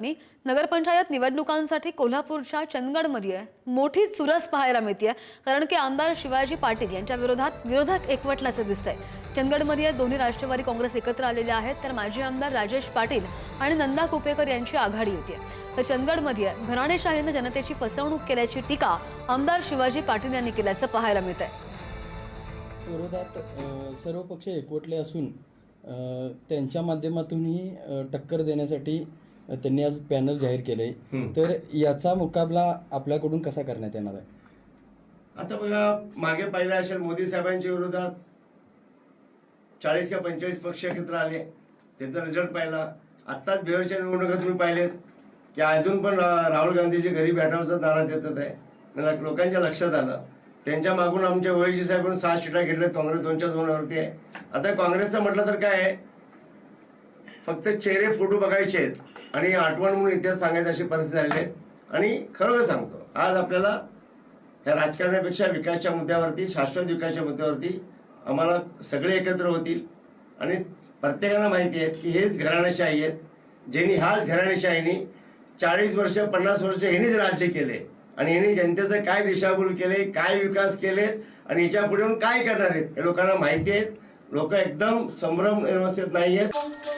आणि नगरपंचायत निवडणुकांसाठी कोल्हापूरच्या चंदगडमध्ये मोठी चुरस पाहायला मिळते कारण की आमदार शिवाजी पाटील यांच्या विरोधात विरोधक एकवटल्याचं दिसतंय. चंदगडमध्ये दोन्ही राष्ट्रवादी काँग्रेस एकत्र आलेले आहेत तर माजी आमदार राजेश पाटील आणि नंदा कुपेकर यांची आघाडी होती तर चंदगडमध्ये घराणेशाहीनं जनतेची फसवणूक केल्याची टीका आमदार शिवाजी पाटील यांनी केल्याचं पाहायला मिळत आहे विरोधात सर्व पक्ष एकवटले असून त्यांच्या माध्यमातूनही टक्कर देण्यासाठी त्यांनी आज पॅनल जाहीर केले तर याचा मुकाबला आपल्याकडून कसा करण्यात येणार आहे? आता बघा मागे पाहिलं असेल मोदी साहेबांच्या विरोधात चाळीस का पंचेचाळीस पक्ष एकत्र आले. त्याचा रिझल्ट पाहिला. आत्ताच बिहारच्या निवडणुका तुम्ही पाहिलेत. की अजून पण राहुल गांधीची घरी भेटावचा नारा देतात आहे. मला लोकांच्या लक्षात आलं. त्यांच्या मागून आमच्या ओळखी साहेबांनी सहा सीटा घेतल्यात. काँग्रेस दोनच्या दोनवरती आहे. आता काँग्रेसचं म्हटलं तर काय आहे? फक्त चेहरे फोटो बघायचे आहेत. आणि आठवण म्हणून इतिहास सांगायची अशी परिस्थिती झालेली आहे. आणि खरोखर सांगतो आज आपल्याला या राजकारणापेक्षा विकासच्या मुद्द्यावरती शाश्वत विकासच्या मुद्द्यावरती आम्हाला सगळे एकत्र होतील. आणि प्रत्येकाला माहिती आहे की हेच घराणेशाही आहेत ज्यांनी ह्याच घराणेशाहीने चाळीस वर्ष पन्नास वर्ष हेनेच राज्य केले. आणि ह्यांनी जनतेचं काय दिशाभूल केले काय विकास केलेत आणि याच्यापुढे काय करणार आहेत हे लोकांना माहिती आहेत. लोक एकदम संभ्रम व्यवस्थित नाही आहेत.